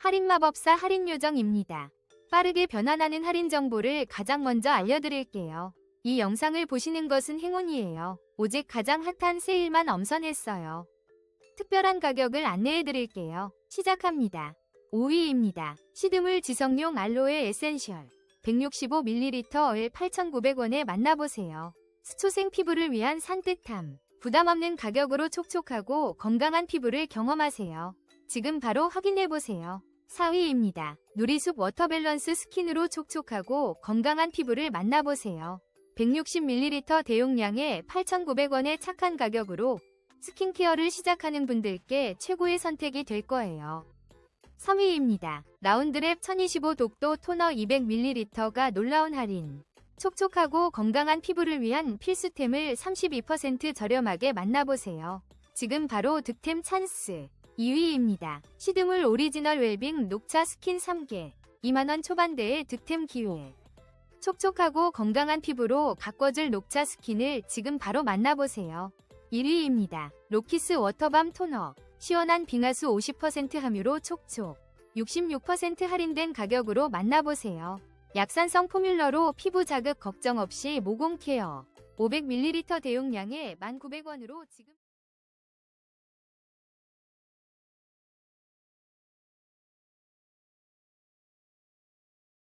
할인 마법사 할인 요정입니다. 빠르게 변환하는 할인 정보를 가장 먼저 알려드릴게요. 이 영상을 보시는 것은 행운이에요. 오직 가장 핫한 세일만 엄선했어요. 특별한 가격을 안내해드릴게요. 시작합니다. 5위입니다. 시드물 지성용 알로에 에센셜 165ml 8,900원에 만나보세요. 수초생 피부를 위한 산뜻함, 부담 없는 가격으로 촉촉하고 건강한 피부를 경험하세요. 지금 바로 확인해보세요. 4위입니다. 누리숲 워터밸런스 스킨으로 촉촉하고 건강한 피부를 만나보세요. 160ml 대용량에 8,900원의 착한 가격으로 스킨케어를 시작하는 분들께 최고의 선택이 될 거예요. 3위입니다. 라운드랩 1025 독도 토너 200ml가 놀라운 할인. 촉촉하고 건강한 피부를 위한 필수템을 32% 저렴하게 만나보세요. 지금 바로 득템 찬스. 2위입니다. 시드물 오리지널 웰빙 녹차 스킨 3개. 2만원 초반대의 득템 기회. 촉촉하고 건강한 피부로 가꿔줄 녹차 스킨을 지금 바로 만나보세요. 1위입니다. 로키스 워터밤 토너. 시원한 빙하수 50% 함유로 촉촉. 66% 할인된 가격으로 만나보세요. 약산성 포뮬러로 피부 자극 걱정 없이 모공 케어. 500ml 대용량에 1,900원으로 지금